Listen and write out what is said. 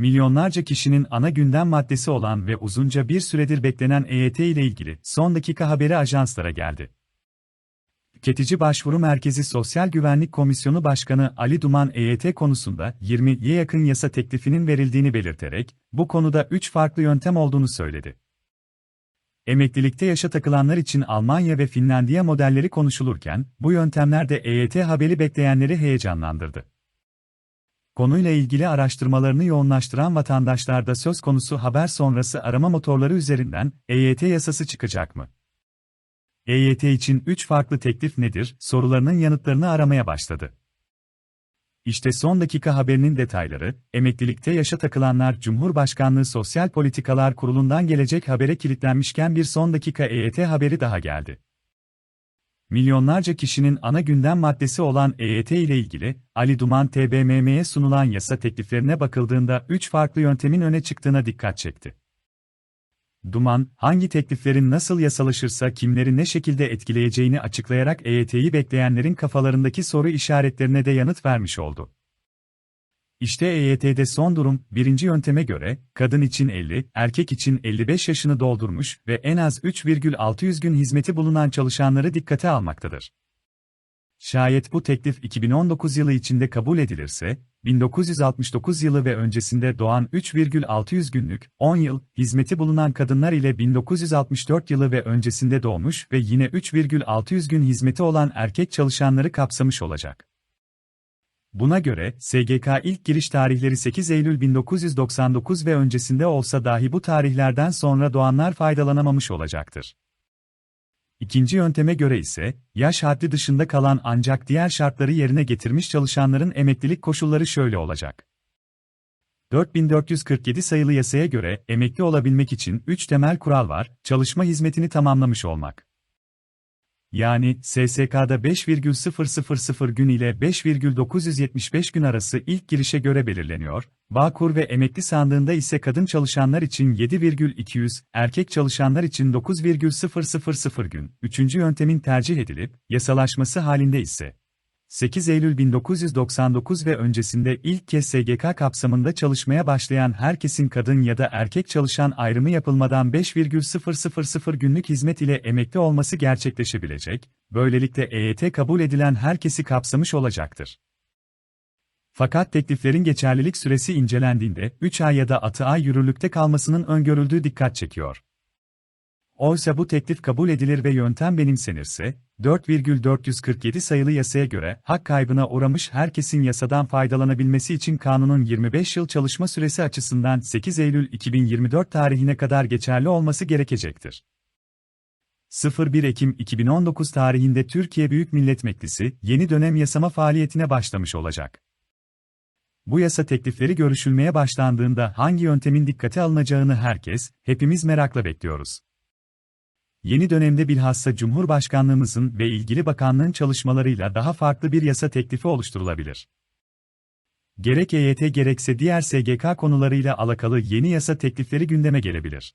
Milyonlarca kişinin ana gündem maddesi olan ve uzunca bir süredir beklenen EYT ile ilgili son dakika haberi ajanslara geldi. Tüketici Başvuru Merkezi Sosyal Güvenlik Komisyonu Başkanı Ali Duman EYT konusunda 20'ye yakın yasa teklifinin verildiğini belirterek, bu konuda 3 farklı yöntem olduğunu söyledi. Emeklilikte yaşa takılanlar için Almanya ve Finlandiya modelleri konuşulurken, bu yöntemler de EYT haberi bekleyenleri heyecanlandırdı. Konuyla ilgili araştırmalarını yoğunlaştıran vatandaşlarda söz konusu haber sonrası arama motorları üzerinden EYT yasası çıkacak mı? EYT için 3 farklı teklif nedir sorularının yanıtlarını aramaya başladı. İşte son dakika haberinin detayları, emeklilikte yaşa takılanlar Cumhurbaşkanlığı Sosyal Politikalar Kurulu'ndan gelecek habere kilitlenmişken bir son dakika EYT haberi daha geldi. Milyonlarca kişinin ana gündem maddesi olan EYT ile ilgili, Ali Duman TBMM'ye sunulan yasa tekliflerine bakıldığında 3 farklı yöntemin öne çıktığına dikkat çekti. Duman, hangi tekliflerin nasıl yasalaşırsa kimleri ne şekilde etkileyeceğini açıklayarak EYT'yi bekleyenlerin kafalarındaki soru işaretlerine de yanıt vermiş oldu. İşte EYT'de son durum, birinci yönteme göre, kadın için 50, erkek için 55 yaşını doldurmuş ve en az 3,600 gün hizmeti bulunan çalışanları dikkate almaktadır. Şayet bu teklif 2019 yılı içinde kabul edilirse, 1969 yılı ve öncesinde doğan 3,600 günlük, 10 yıl, hizmeti bulunan kadınlar ile 1964 yılı ve öncesinde doğmuş ve yine 3,600 gün hizmeti olan erkek çalışanları kapsamış olacak. Buna göre, SGK ilk giriş tarihleri 8 Eylül 1999 ve öncesinde olsa dahi bu tarihlerden sonra doğanlar faydalanamamış olacaktır. İkinci yönteme göre ise, yaş haddi dışında kalan ancak diğer şartları yerine getirmiş çalışanların emeklilik koşulları şöyle olacak. 4447 sayılı yasaya göre, emekli olabilmek için 3 temel kural var, çalışma hizmetini tamamlamış olmak. Yani, SSK'da 5,000 gün ile 5,975 gün arası ilk girişe göre belirleniyor, Bağkur ve emekli sandığında ise kadın çalışanlar için 7,200, erkek çalışanlar için 9,000 gün. Üçüncü yöntemin tercih edilip, yasalaşması halinde ise, 8 Eylül 1999 ve öncesinde ilk kez SGK kapsamında çalışmaya başlayan herkesin kadın ya da erkek çalışan ayrımı yapılmadan 5,000 günlük hizmet ile emekli olması gerçekleşebilecek, böylelikle EYT kabul edilen herkesi kapsamış olacaktır. Fakat tekliflerin geçerlilik süresi incelendiğinde 3 ay ya da 6 ay yürürlükte kalmasının öngörüldüğü dikkat çekiyor. Oysa bu teklif kabul edilir ve yöntem benimsenirse, 4,447 sayılı yasaya göre hak kaybına uğramış herkesin yasadan faydalanabilmesi için kanunun 25 yıl çalışma süresi açısından 8 Eylül 2024 tarihine kadar geçerli olması gerekecektir. 01 Ekim 2019 tarihinde Türkiye Büyük Millet Meclisi yeni dönem yasama faaliyetine başlamış olacak. Bu yasa teklifleri görüşülmeye başlandığında hangi yöntemin dikkate alınacağını herkes, hepimiz merakla bekliyoruz. Yeni dönemde bilhassa Cumhurbaşkanlığımızın ve ilgili bakanlığın çalışmalarıyla daha farklı bir yasa teklifi oluşturulabilir. Gerek EYT gerekse diğer SGK konularıyla alakalı yeni yasa teklifleri gündeme gelebilir.